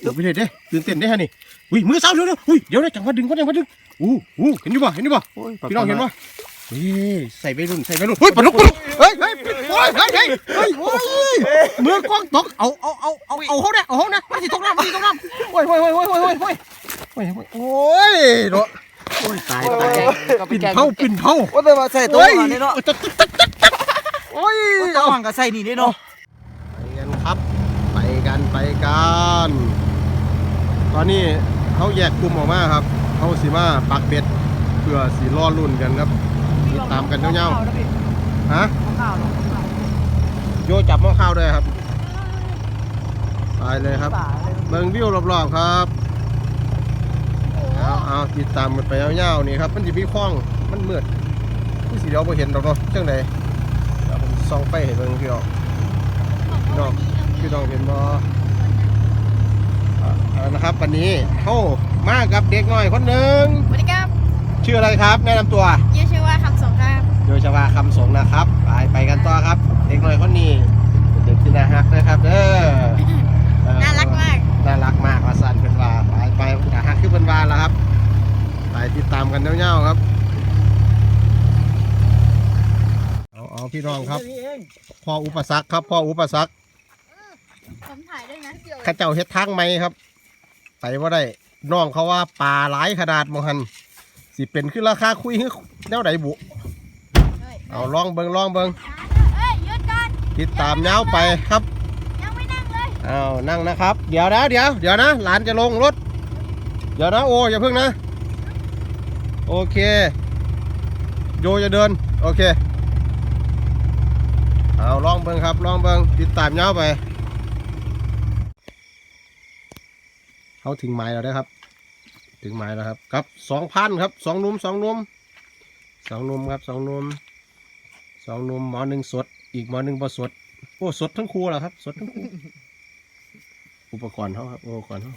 เดี๋ยวไปเลยเด้ตื่นเต้นได้ฮะนี่อุ้ยมือเศร้าเร็วๆอุ้ยเดี๋ยวนะจังหวะดึงก็จังหวะดึงอู้อู้เห็นอยู่ป่ะเห็นอยู่ป่ะโอ้ยพี่น้องเห็นป่ะเฮ้ยใส่ไปรุ่นใส่ไปรุ่นเฮ้ยปลาดุกปลาดุกเฮ้ยเฮ้ยโอ้ยเฮ้ยเฮ้ยเฮ้ยโอ้ยมือกล้องตกเอาเอาเอาเอาเอาเขาเนี่ยเอาเขาเนี่ยมาสิตกน้ำมาสิตกน้ำโอ้ยโอ้ยโอ้ยโอ้ยโอ้ยโอ้ยโอ้ยโอ้ยโอ้ยเนาะโอ้ยตายตายปิ่นเผาปิ่นเผาโอ้แต่ว่าใส่ตัวโอ้ยหันนี่เนาะจัดจัดจัดจัดจัดโอ้ยโอ้ตัวเอาหันก็ใส่นี่ได้เนาะไปกันครับ ไปกันไปกัน ตอนนี้เขาแยกกลุ่มออกมาครับเขาสีมาปักเบ็ดเพื่อสีล่อรุ่นกันครับติดตามกันเงาๆฮะโยจับหม้อข้าวด้วยครับไปเลยครับเบิ่งวิวรอบๆครับเอาเอาติดตามกันไปเงาๆนี่ครับมันจะมีคล้องมันมืดที่สีเดียวไ่เห็นดอกเนาะเช่งใดเดี๋ยวผมส่องไปให้เบิ่งพี่น้องพี่น้องพี่น้องเห็นบ่ อ่าเอาละครับ วันนี้เข้ามากับเด็กน้อยคนหนึ่งสวัสดีครับ ชื่ออะไรครับ แนะนำตัวชื่อชื่อว่าคำสงครับโดยชวาคำสงนะครับ ไปไปกันต่อครับ เด็กน้อยคนนี้เป็นเด็กที่น่ารักนะครับเด้อเอ่อน่ารักมาก น่ารักมากว่าสันเป็นว่าไปไปน่ารักคือเป็นว่าแล้วครับ ไปติดตามกันเงี้ยวๆครับเอาเอาพี่น้องครับพ่ออุปสรรคครับพ่ออุปสรรคผมถ่ายด้วยนะเดี๋ยวข้าเจ้าเฮ็ดทางไหมครับ ไปว่าได้น้องเขาว่าป่าหลายขนาดมหันสิเป็นขึ้นราคาคุยคือแนวไหนบุเฮ้ยเอาลองเบิงลองเบิงเฮ้ยหยุดก่อนติดตามเงาวไปครับยังไม่นั่งเลยเอานั่งนะครับ เดี๋ยวนะเดี๋ยวเดี๋ยวนะหลานจะลงรถ เดี๋ยวนะโออย่าเพิ่งนะ โอเคโยจะเดิน โอเค เอาลองเบิ้งครับลองเบิ้งติดตามเงาวไป เขาถึงไม้แล้วนะครับ ถึงไม้แล้วครับครับสองพันครับสองหนุ่มสองหนุ่มสองหนุ่มครับสองหนุ่มสองหนุ่มหมอหนึ่งสด อีกหมอหนึ่งบ่สดโอ้สดทั้งคู่แล้วครับ สดทั้งคู่อุปกรณ์เขาครับอุปกรณ์เขา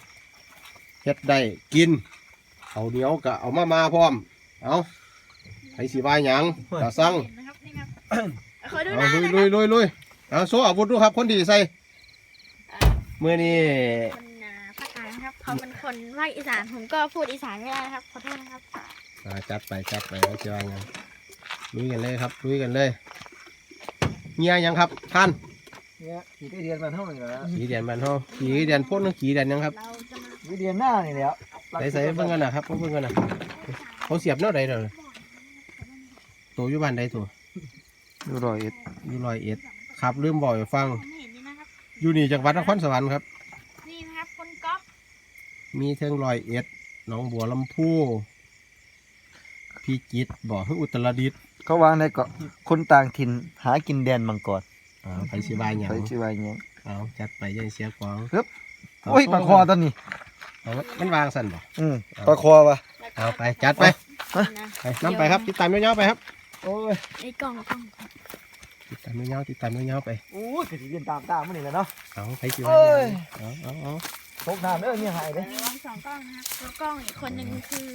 เฮ็ดได้กินเอาเหนียวกะเอามามาพร้อมเอาไผสีบายหยังกะสั่งเห็นนะครับนี่ครับขอดูหเอาน้าลุเลยยลุยลุยลุยเอาโซ่อาวุธดูครับ คนดีใส่เมื่อนี้ เขาเป็นคนภาคอีสาน ผมก็พูดอีสานไม่ได้นะครับ ขอโทษนะครับ อ่าจัดไปจัดไปเขาจะว่าไงลุยกันเลยครับลุยกันเลยเงียยังครับท่านเนี่ยขี่ได้เดียนมาเท่าไหร่แล้วขี่เดียนบันเฮาขี่เดียนพ่นขี่เดียนยังครับเราจะมาขี่เดียนหน้านี่แหล้วใส่ใส่เบิ่งกันนะครับเบิ่งกันนะเขาเสียบแนวใดเด้อตัวอยู่บ้านใดตัวดูรอยเอ็ดอยู่ร้อยเอ็ดครับลืมบอกให้ฟัง ผมเห็นนี่นะครับ อยู่นี่จังหวัดนครสวรรค์ครับ นี่นะครับคนก๊อฟ มีเทิงร้อยเอ็ดหนองบัวลำพูพี่จิตรบอกให้อุตรดิตถ์เขาวางในเกาะคนต่างถิ่นหากินแดนมังกรอ่าไปสิบายหยังไปชื่อว่าอย่างเงี้ยเอาจัดไปยังเสียของโอ้ยปลาคอตัวนี้ เอามันวางสั่นบ่อืมปลาคอปะเอาไปจัดไปนะไปน้ำไปครับติดตามเงี้ยวๆไปครับโอ้ยไอ้กล่องกล่องติดตามเงี้ยวๆติดตามเงี้ยวๆไปโอ้ยขี่เดียนตามตามมันนี่แหละเนาะเอาไปสิเอ้บายยเอาเอาเอา ตกน้ำเด้อเนี่ยหายเลยมีสองกล้องนะครับแล้วกล้องอีกคนหนึ่งคือ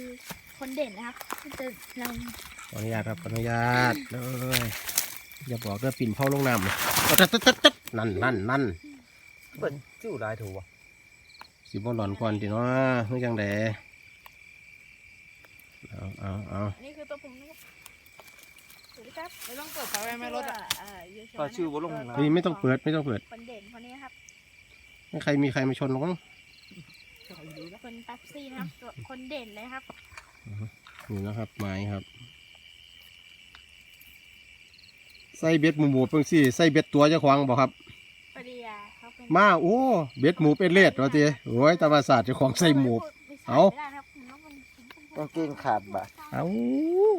คนเด่นนะครับที่จะนำขออนุญาตครับขออนุญาตเลยอย่าบอกเด้อปิ่นเผาลงน้ำเลยเอาจัดจัดจัดจัดนั่นนั่นนั่นเป็นจิ้วได้ถูกวะสิบ่หลอนก่อนดิเนาะเฮ้ยจังไดเอาเอาเอาอันนี้คือตัวผมนะครับสวัสดีครับไม่ต้องเปิดไฟไว้ไหม่รถอะเอ่อยูชปลาชื่อว่าลงน้เฮ้ยไม่ต้องเปิดไม่ต้องเปิดคนเด่นคนนี้ครับไม่ใครมีใครมาชนหรอกมั้ง คนแป๊บซี่นะครับตัวคนเด่นเลยครับนี่นะครับ ไม้ครับ ใส่เบ็ดหมูหมูเพิ่งสิใส่เบ็ดตัวเจ้าของบอกครับปริยาเขาเป็นมาโอ้เบ็ดหมูเป็นเลดว่าทีโอ้ยตาบาศาสตร์เจ้าของใส่หมู เอาไม่ได้ครับผมต้องเป็นผมต้องำกางเกงขาดบะ เอา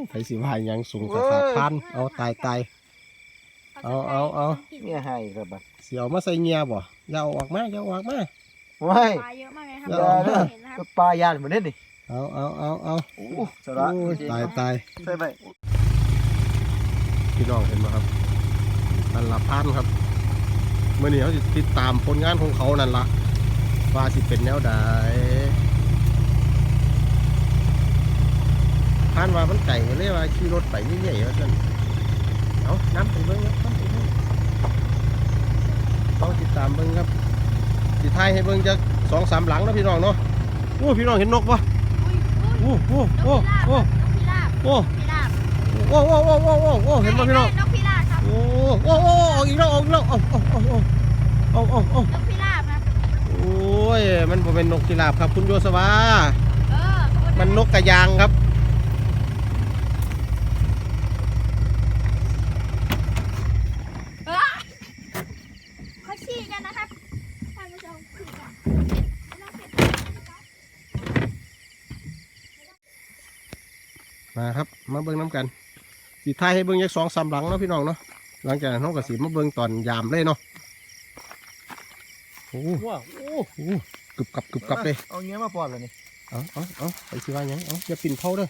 ไผสิว่าหยังสูงกระขาดพันเอาตายตาย เอาเอาเอา เนี่ยหายครับบะเสียวมาใส่เงียบ่อย่าเอาออกมาอย่าเอาออกมา ว้ายปลาเยอะมากเลยครัอย่าบเห็นนะครับก็ปลายานเหมือนเด่นดิเอาเอาเอาเอาโอ้สโอ้ระยตายตายใช่ไหมพี่น้องเห็นไหมครับนั่นละพันครับเมื่อนี้เขาสิติดตามผลงานของเขานั่นละว่าสิเป็นแนวใดพันว่ามันไก่เลยว่าขี่รถไปเรื่อยๆว่าซั่นเอาน้ำไปเบิ้งครับน้ำไปเบิ้งต้องติดตามเบิ้งครับ สิทายให้เบิ้งจะสองสามหลังนะพี่น้องเนาะโอ้พี่น้องเห็นนกปะอุ้ยอุ้ยโอ้โอ้นกโอ้พิราบโอ้นกพิราบโอ้โอ้โอ้โอ้โอ้โอ้เห็นปะพี่น้องนกพิราบครับโอ้โอ้โอ้ออกอีกแล้วออกอีกแล้วเอาเอาเอาเอาเอาเอานกพิราบครับโอ้ยมันบ่เป็นนกพิราบครับคุณโยสวาเออขบวนมันนกกระยางครับ เออเขาชี้กันนะครับท่านผู้ชมคือกันนกพิราบนะครับ มาครับมาเบิ่งน้ำกันสีท้ายให้เบิ่งยักสองสามหลังเนาะพี่น้องเนาะหลังจากนั้นเราก็สีมาเบิ่งตอนยามเลยเนาะโอ้ว้าวโอ้โหกึบกับกึบกับเลยเอาเงี้ยมาปอดเลยนี่เอาเอาเอาไปสิว่าหยังเอาอย่าปิ่นเผาเด้อ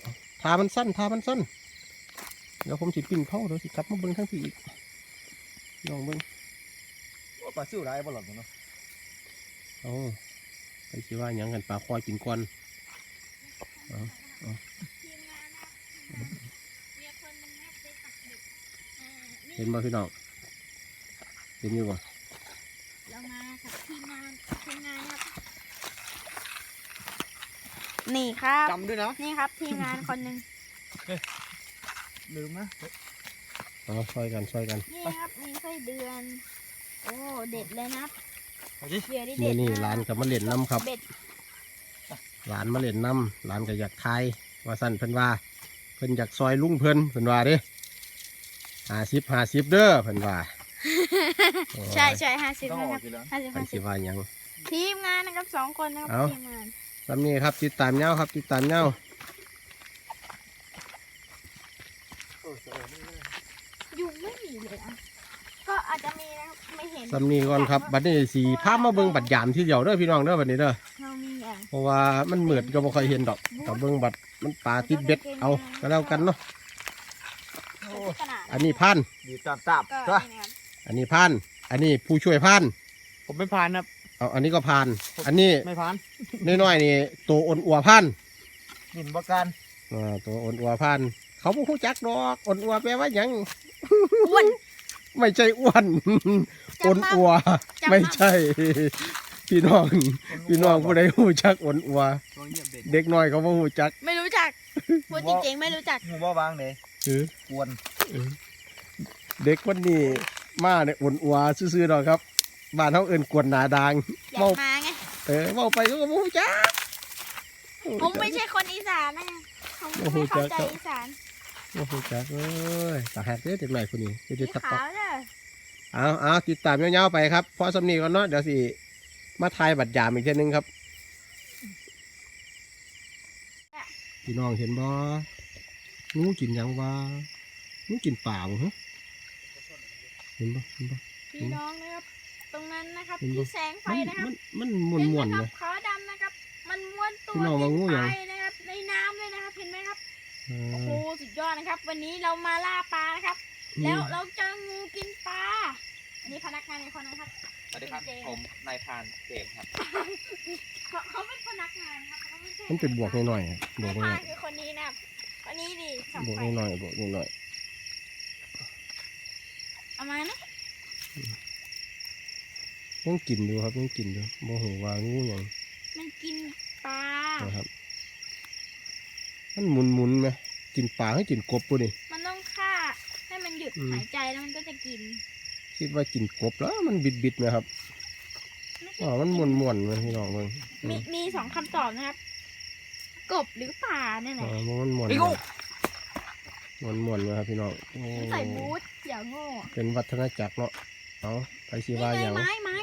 เอาทามันสั้นทามันสั้นเดี๋ยวผมสิปิ่นเผาเดี๋ยวสิกลับมาเบิ่งทั้งทีอีกลองเบิ่งว่าปลาซิวได้บ่หรอกเนาะเอาไปสิว่าหยังกันปลาคอยกินก่อนทีมงานนะครับมีคนหนึงนะครับไปตักเบ็ดอ่านี่ เห็นบ่พี่น้องเห็นอยู่บ่เรามากับทีมงานทีมงานครับนี่ครับ จำด้วยนะนี่ครับทีมงานคนหนึ่งลืมนะเอาซอยกันซอยกัน นี่ครับมีไส้เดือน โอ้เด็ดเลยนะครับเอาดิเดี๋ยวนี่นี่เด็ดนี่มกร้านกับมาเล่นน้ำครับ เบ็ดร้านมาเล่นน้ำร้านก็อยากทายว่าสั้นเพิ่นว่า เพิ่นอยากซอยลุงเพิ่นเพิ่นว่าเด้ ห้าสิบห้าสิบเด้อเพิ่นว่าใช่ใช่ห้าสิบต้องนะอคอรักบอยู่แล้วห้าสิบไปห้าสิสิบว่าหยัง ทีมงานนะครับสองคนนะครับเอาทีมงานสำนี้ครับติดตามเงาครับติดตามเงายุงไม่มีเลยอะก็อาจจะมีนะครับไม่เห็นสำนี้ก่อนครับบัดนี้สีพามาเบิ่งบัดยามที่เดียวเด้อพี่น้องเด้อบัดนี้เด้อเรามีอะเพราะว่ามันเหมือนก็บ่ค่อยเห็นดอกแต่เบิ่งบัดมันปลาติดเบ็ดเอาก็แล้วกันเนาะโอ้ขนาด อันนี้พัน ดีตามตามก็ก็นี่นะครับอันนี้พัน อันนี้ผู้ช่วยพันผมไม่ผ่านครับ เอาอันนี้ก็พัน อันนี้ไม่ผ่านน้อยๆนี่ตัวอ่อนอัวพันดินประกันอ่าตัวอ่อนอัวพัน เขาบ่ฮู้จักดอกอ่อนอัวแปลว่าหยัง อ้วน ไม่ใช่อ้วนจำอ่อนมาอัว จำมาไม่ใช่ พี่น้อง พี่น้องผู้ใดฮู้จักอ่อนอัว ตัวเงียบเด็กเด็กน้อยเขาบ่ฮู้จัก ไม่รู้จักพูดจริงๆไม่รู้จัก หูว่าวางเลยเออ กวนเด็กคนนี้มาเนี่ยอ่อนอัวซื่อๆดอกครับบ้านเฮาเอิ้นกวนหนาดางอยากเว้ามาไงเออเว้าไปก็บ่ฮู้จักผมไม่ใช่คนอีสานนะผมโอ้โหไม่เข้าใจจ๊ะอีสานบ่ฮู้จักเอ้ยตาหักเด้อเด็กน้อยคนนี้เดี๋ยวสีจะตักขาวเด้อเอาเอาติดตามยาวๆไปครับเพราะสำนีก่อนเนาะเดี๋ยวสิมาทายบัตรยามอีกเทีนึงครับพี่น้องเห็นบ่ งูกินหยังวะงูกินป่าบ่ฮะเห็นบ่เห็นบ่พี่น้องนะครับ ตรงนั้นนะครับเห็นบ่ที่แสงไฟมันนะครับมันมันม่วนๆเห็เลไหยครับขาวดำนะครับ มันม้วนตัวพี่น้องว่างูหยังไปนะครับ ในน้ำเลยนะครับ เห็นไหมครับเอโอ้อโหสุดยอดนะครับ วันนี้เรามาล่าปลานะครับ แล้วเราเจองูกินปลา อันนี้พนักงานในคนนะครับ สวัสดีครับ ผมนายพรานเจมส์ครับ เขาเขาเป็นพนักงานครับเขาไม่ใช่มันเป็นบวกหน่อยๆครับบวกหนายน่พาอนยคือคนนี้นะครับ คนนี้ดิสองๆบวกไฟหน่อยๆบวกหน่อยเอามานะๆยังกินอยู่ครับยังกินอยู่บ่ฮู้ว่างูหยังมันกินปลานะครับ มันหมุนๆไหมกินปลาให้กินกบปุ่นี่มันต้องฆ่าให้มันหยุดอืมหายใจแล้วมันก็จะกิน คิดว่ากินกบแล้วมันบิดๆไหมครับไม่ใช่อ๋อมันม่วนๆไหมพี่น้องเบิ่งอืมีมมีสองคำตอบนะครับ กบหรือป่าเนี่ยแหอ๋ละอมันม่วนไอ้ๆงูม่วนม่วนๆนะครับพี่น้องโอ้ใส่บูทอย่าโง่เป็นวัฒนจักรเนาะเอาไปสินี่ว่าไงอย่าง ไม้ไม้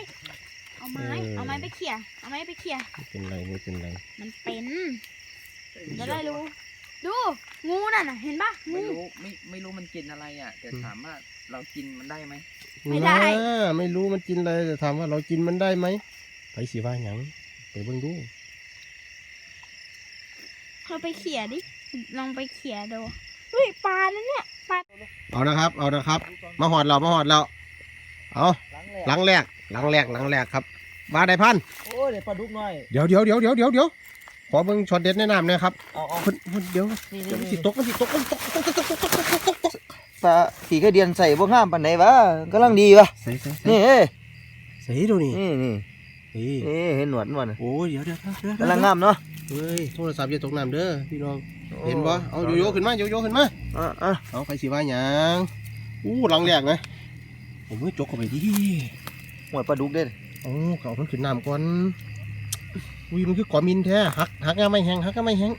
เอาไม้ เออ เอาไม้ไปเขี่ยเอาไม้ไปเขี่ยไม่เป็นไรไม่เป็นไรมันเป็นจะได้รู้ ดู งูนั่นน่ะ เห็นปะงู ไม่รู้ไม่ไม่รู้มันกินอะไรอะ แต่ถามว่าเรากินมันได้ไหมไม่ได้ น่าไม่รู้มันกินอะไรแต่ถามว่าเรากินมันได้ไหมไปสิว่าอย่างไปเบิ่งดู เราไปเขี่ยดิ ลองไปเขี่ยดูเฮ้ยปลาแล้วเนี่ยปลาเอานะครับ เอานะครับ มาหอดเรา มาหอดเรา เอาหลังแรก หลังแรก หลังแรกครับ มาได้พัน โอ้ยเดี๋ยวปลาดุกหน่อย เดี๋ยวเดี๋ยวเดี๋ยวเดี๋ยวเดี๋ยวเดี๋ยวขอเบิ่งช็อตเด็ดแนะนำนะครับคนคนเดี๋ยวเดี๋ยวมันสิตกมันสิตกมันตกตกตกตกตกตกตกปลาขี่กระเดียนใส่พวกห้ามปันไหนวะกำลังดีวะนี่เอ้ใส่ดูนี่นี่นี่ ฮ้ยเอ๊ะเห็นหนวดมันโอ้ยเดี๋ยวเดี๋ยวเดี๋ยวเดี๋ยวกำลังงามเนาะเฮ้ยโทรศัพท์อย่าตกน้ำเด้อพี่น้องเห็นบ่เอาโยโย่ขึ้นมาโยโย่ขึ้นมาอะอะเอาไปสิว่าหยังอู้หลังแรกนะผมมือจกเข้าไปดิหมวดปลาดุกเด้อโอ้เขามันขึ้นน้ำก่อนอุ้ยมันคือก่อมินแท้หักหักงาไม่แห้งหักงาไม่แห้ง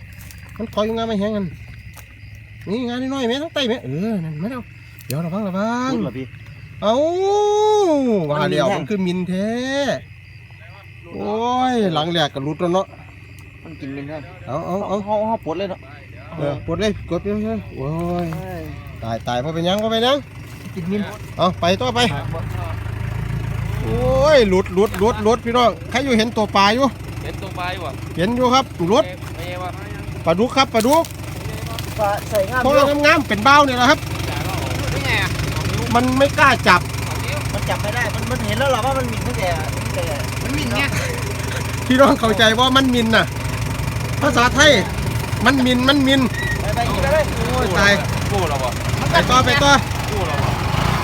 มันคอยอยู่งาไม่แห้งกันนี่งานน้อยๆไหมทั้งไตไหมเออนั่นไม่เอาเดี๋ยวระวังระวังคุณเหรอพี่เอาว่ามันมินเดี๋ยวแท้มันคือมินแท้ โอ้ยหลังแรกก็รุดแล้วเนาะมันกินมินครับเอาเอาเอาเอาเอาเอาปลดเลยเนาะเออปวดเลยกดไปเลยโอ้ยตายตายเพราะเป็นหยังเพราะเป็นหยังกินมินเอาไปต่อไปโอ้ยหลุดหลุดหลุดหลุดพี่น้องใครอยู่เห็นตัวปลาอยู่เห็นตรงปลายว่ะเห็นอยู่ครับหลุดไม่ใช่ว่าปลาดุกครับปลาดุกปลาใส่งามพวกเรางามๆเป็นเบ้าเนี่ยแหละครับนี่ไงอะมันไม่กล้าจับมันจับไม่ได้มันมันเห็นแล้วหรอว่ามันมินตั้งแต่ตั้งแต่ มันมินไงพี่น้องเข้าใจว่ามันมินน่ะ ภาษาไทย มันมินมันมินไปไปกินไปเลยโอ้ยตายกู้เราบ่ไปต่อไปต่อกู้เราบ่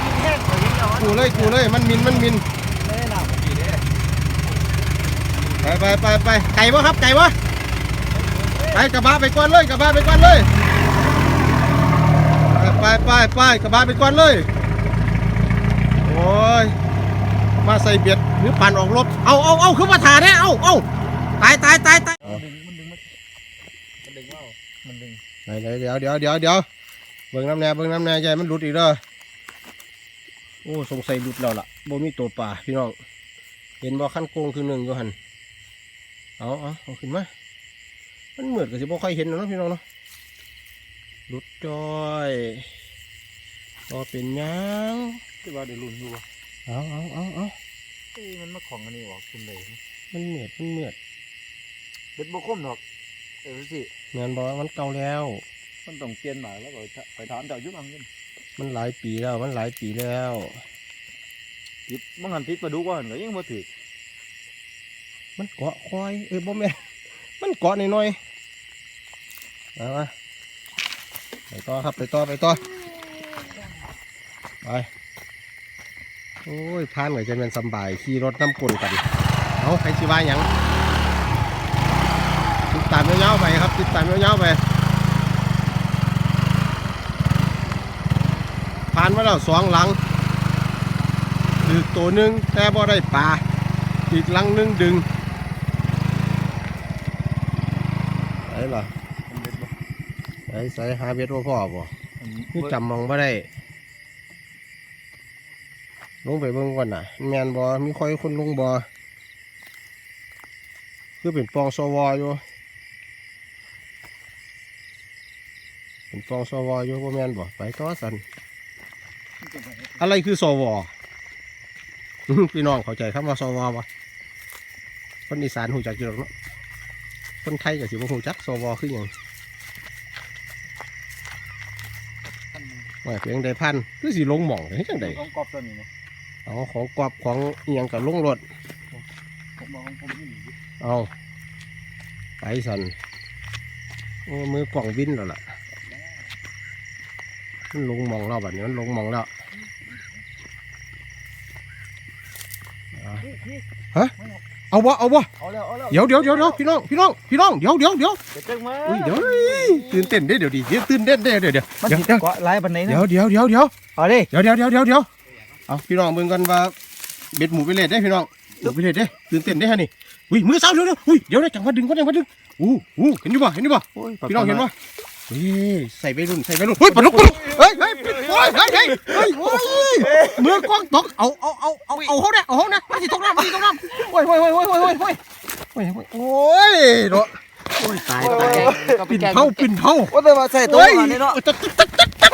กินแห้งเขาเห็นแล้วกูเลยกูเลยมันมินมันมินไม่ได้หนาวไปไปไปไปไก่วะครับไก่วะไปกระบะไปก่อนเลยกระบะไปก่อนเลยไปไปไปไปกระบะไปก่อนเลยโอ้ย มาใส่เบียดหรือปั่นออกรบเอาเอาเอาขึ้นมาถ่าเนี่ยเอาเอาตายตายตายตายมันดึงมันดึงมันดึงว่ามันดึงไหนไหนเดี๋ยวเดี๋ยวเดี๋ยวเดี๋ยวเบิ่งน้ำแน่เบิ่งน้ำแน่ใจมันหลุดอีกเด้อโอ้สงสัยหลุดแล้วล่ะบ่มีตัวป่าพี่น้องเห็นบ่ขั้นโกงคือหนึ่งอยู่หันเอาเอาเอาขึ้นมามันเหมือนกับสิบ่ค่อยเห็นแล้วเนาะพี่น้องเนาะหลุดจอยก็เป็นหยังที่ว่าเดี๋ยวลุ้นดูว่า เอาเอาเอาเอาเอ้ยมันมาของอันนี้ออกคุณเลยมันเหมือดมันเหมือดเบ็ดบคมหรอกเออสิเงินบอกว่ามันเก่าแล้ว มันต้องเปลี่ยนหมายแล้วก็ไปถามเจ้ายุบอังเงินมันหลายปีแล้วมันหลายปีแล้วติดมันหันติดปลาดุกว่าหันก็ยังบ่ถือมันเกาะคอยเอ้ยบ่แม่นมันเกาะหน่อยๆเอามาไปต่อครับไปต่อไปต่อไป โอ้ยพานเหมือนจะเป็นสำบายขี่รถน้ำกลนกันเอาใครชิว่าหยังติดตามยาวๆไปครับติดตามยาวๆไปผ่านมาแล้วสองหลังคือตัวหนึ่งแต่บ่ได้ปลาอีกหลังหนึงดึงไหนล่ะไหนใส่หาเบ็ดว่าพ่อบ่คือจำมองบ่ได้ ลงไปเบิ่งก่อนน่ะแมนบ่มีคอยคนลงบ่คือเป็นปองสวอยู่เป็นปองสวอยู่บ่แมนบ่ไปต่อสันอะไรคือสวพี่น้องเข้าใจคำว่าสวบ่คนอีสานหูจักอยู่หรอกเนาะคนไทยกับสิบ่ฮู้จักสวคือหยังว่าเพียงใดพันคือสิลงหม่องเฮ็ดจังไดของกอบตัวนี้นะ เอาของกรอบของอีหยังกับลงรถผมบอกของผมนี่เอาไปสันโอ้มือกล่องวินแล้วล่ะมันลงหมองแล้วแบบนี้มันลงหมองแล้วอะฮะเอาบ่เอาบ่เอาแล้วเอาแล้วเดี๋ยวเดี๋ยวเดี๋ยวเดี๋ยวพี่น้องพี่น้องพี่น้องเดี๋ยวเดี๋ยวเดี๋ยวเดี๋ยวจังมาอุ้ยเดี๋ยวตื่นเต้นเด้เดี๋ยวดิเดี๋ยวตื่นเต้นเด้เดี๋ยวเดี๋ยวมันเดี๋ยวสิเดี๋ยวเกาะหลายปันไหนนะเดี๋ยวเดี๋ยวเดี๋ยวเดี๋ยวเอาดิเดี๋ยวเดี๋ยวเดี๋ยวเดี๋ยว เดี๋ยวเอาพี่น้องเบิ่งกันว่าเบ็ดหมูไปเลยได้พี่น้องหมูไปเลยได้ตื่นเต้นได้ฮะนี่อุ้ยมือเศร้าเดี๋ยวเดี๋ยวอุ้ยเดี๋ยวได้จังหวะดึงก็จังหวะดึงอู้อู้เห็นอยู่บ่เห็นอยู่บ่โอ้ยพี่น้องเห็นบ่เฮ้ยใส่ไปรุ่นใส่ไปรุ่นเฮ้ยปลาดุกปลาดุกเฮ้ยเฮ้ยโอ้ยเฮ้ยเฮ้ยเฮ้ยโอ้ยมือกล้องตกเอาเอาเอาเอาเอาเขาเนี่ยเอาเขาเนี่ยมันสิตกน้ำมันสิตกน้ำโอ้ยโอ้ยโอ้ยโอ้ยโอ้ยโอ้ยโอ้ยโอ้ยโอ้ยเนาะโอ้ยตายตายปิ่นเผาปิ่นเผาว่าแต่ว่าใส่ตัวหันนี่เนาะโอ้ยจัดจัดจัดจัด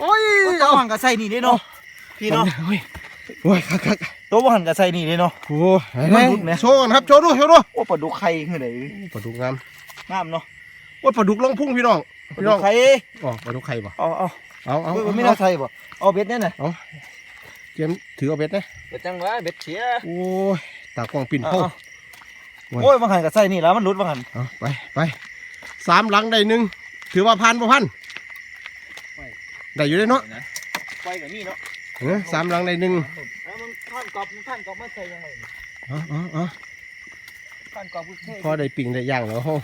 โอ้ยตัวเอาหันกับใส่นี่เด้เนาะ พี่เนาะโอ้ยโอ้ยคักคักตัวหันกับใส่นี่เด้เนาะโอ้ยมันรุดไหมโชว์กันครับโชว์ดูโชว์ดูโอ้ปลาดุกไข่คือไหนปลาดุกงามงามเนาะโอ้ยปลาดุกลงพุ่งพี่น้องปลาพี่ดุน้อกงไข่อ๋อปลาดุกไข่ป่ะเอาเอาเอาเอาเฮ้ยเอาไม่น่าใส่บ่เอาเบ็ดเนี่ยน่ะเตรียมถือเอาเบ็ดนะเบ็ดจังวะเบ็ดเสียโอ้ยตากล้องปิ่นเอาโป้เอาโอ้ยบางหันกับใส่นี่แล้วมันรุดบางหันเอาไปไปสามหลังได้หนึ่งถือว่าพันบ่พันได้อยู่ได้เนาะไปกับนี่เนาะ เออสามหลังได้หนึ่งแล้วมันท่านกอบมันท่านกอบมาใส่ยังไงเอาเอาเอาผ่านกรอบคือเท่พอได้ปิ่งได้ย่างแล้วโอ้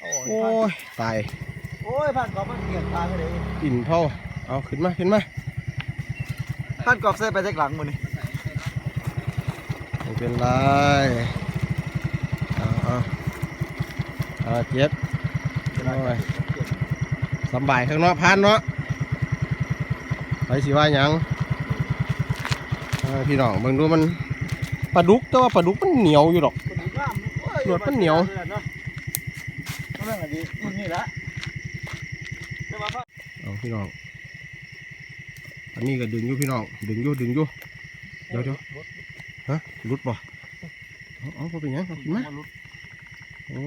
โอ้โอ้ยยตายโอ้ยผ่านกรอบมันเกลียดตาเลยปิ่นเผาเอาขึ้นมาขึ้นมาผ่านกรอบใส่ไปจากหลังมือนี่ไม่เป็นไรเอาเอาเอาเจ็บเอาไว้สำบายข้างนอกพันเนาะไปสิว่าหยังเอา พี่น้องเบิ่งดูมันปลาดุกแต่ว่าปลาดุกมันเหนียวอยู่ดอก หนวดมันเหนียวนั่นแหละดีรุ่นนี้ละแต่ว่าเอาพี่น้อง อันนี้ก็ดึงอยู่พี่น้อง ดึงอยู่ดึงอยู่ เดี๋ยวเดี๋ยวฮะรุดบ่เอาเอาบ่เป็นหยังเอาขึ้นมาโอ้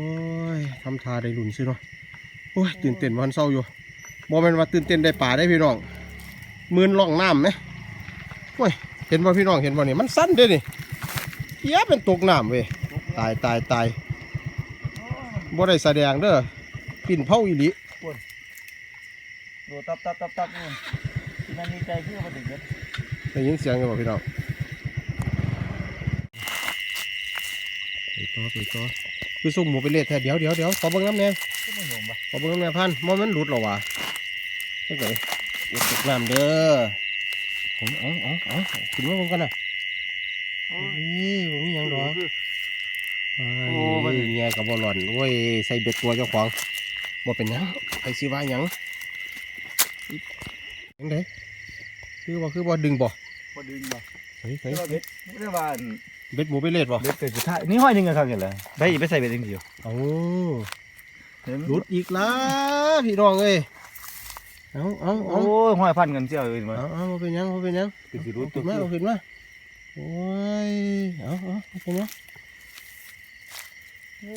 ยทำทาได้ลุ่นซิเนาะโอ้ยตื่นเต้นวันเศร้าอยู่บ่แม่นว่าตื่นเต้นได้ป่าได้พี่น้องมืนล่องน้ำไหมโอ้ย เห็นบ่พี่น้องเห็นบ่นี่มันสั้นเด้นี่เหี้ยเป็นตกน้ำเว้ยตายตายตายบ่ได้แสดงเด้อปิ่นเผาอีหลีโดดตับตับตับตับนู่นนั่นนี่ใจคือมาถึงเด็ดได้ยินเสียงกันบ่พี่น้องไปต่อไปต่อคือส่งหมูไปเล็ดแท้เดี๋ยวเดี๋ยวเดี๋ยวขอเบิ่งน้ำแหน่ก็ไม่ยอมปะขอเบิ่งน้ำแหน่พันมอมันหลุดหรอวะจังไดอย่าตกน้ำเด้อ เอาเอาเอาเอาขึ้นมาเบิ่งกันน่ะนี่บ่มีหยังดอกโอ้โอ้มันยแง่กับบ่หล่อนโอ้ยใส่เบ็ดตัวเจ้าของบ่เป็นหยังไอ้สิว่าหยังยังไดคือบ่คือบ่ดึงบ่พอดึงมาใส่ใส่แต่ว่าเบ็ดไม่ได้ว่าอันเบ็ดหมูไปเล็ดบ่เบ็ดเป็นสุดท้ายนี่ห้อยหนึ่งกันครับเห็นเลยได้อีกไปใส่เบ็ดจริงๆอยู่เอาเห็นหลุดอีกแล้วพี่น้องเอ้ย เอาเอาโอ้เอายห้อยพันกันเจ้าเลยมาเอาเอาบ่เป็นหยังบ่เป็นหยังเป็นสิรุเอาดตัขึ้วนมาเอาขึ้นมาโอ้ยเอาเอาเอาเป็นหยัง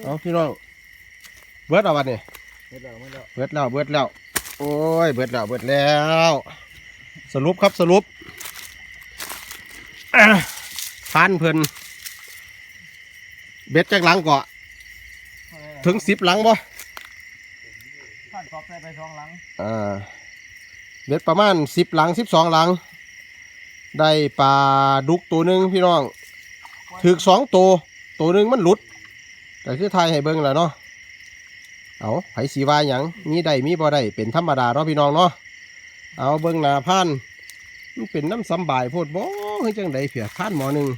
เอาพี่น้องเบิดเอาบัดนี่ไม่ได้ไม่ได้เบิดแล้วเบิดแล้วโอ้ยเบิดแล้วเบิดแล้ว สรุปครับสรุปอะพันเพิ่นเบ็ดจากหลังเกาะถึงสิบหลังบ่ พันกรอบใส่ไปสองหลังอ่า เบ็ดประมาณสิบหลังสิบสองหลัง ได้ปลาดุกตัวหนึ่งพี่น้องถึกสองตัวตัวหนึ่งมันหลุดแต่คือไทยให้เบิ้งแหล้วเนาะเอาไผสีว่าหยังมีได้มีบ่ได้เป็นธรรมดาเนาะพี่น้องเนาะเอาเบิ้งหนาพันมันเป็นน้ำสำบายโพดบ่เฮ้ยจังใดเผียพันหมอหนึ่ง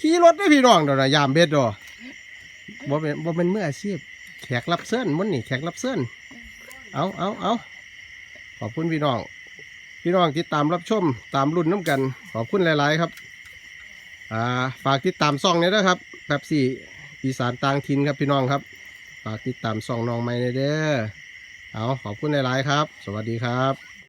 ขี่รถได้พี่น้องเดี๋ยวนะยามเบ็ดดอบ่เป็นบ่เป็นเมืออาชีพแขกรับเชิญมันนี่แขกรับเชิญเอาเอาเอา อบคุณพี่น้อง พี่น้องที่ตามรับชมตามรุ่นน้ำกัน ขอบคุณหลาย ๆ ครับอ่าฝากติดตามซ่องนี้ด้วยครับแบบสี่อีสานต่างทินครับพี่น้องครับ ฝากติดตามซ่องน้องใหม้เด้อเอาขอบคุณหลาย ๆ ครับ สวัสดีครับ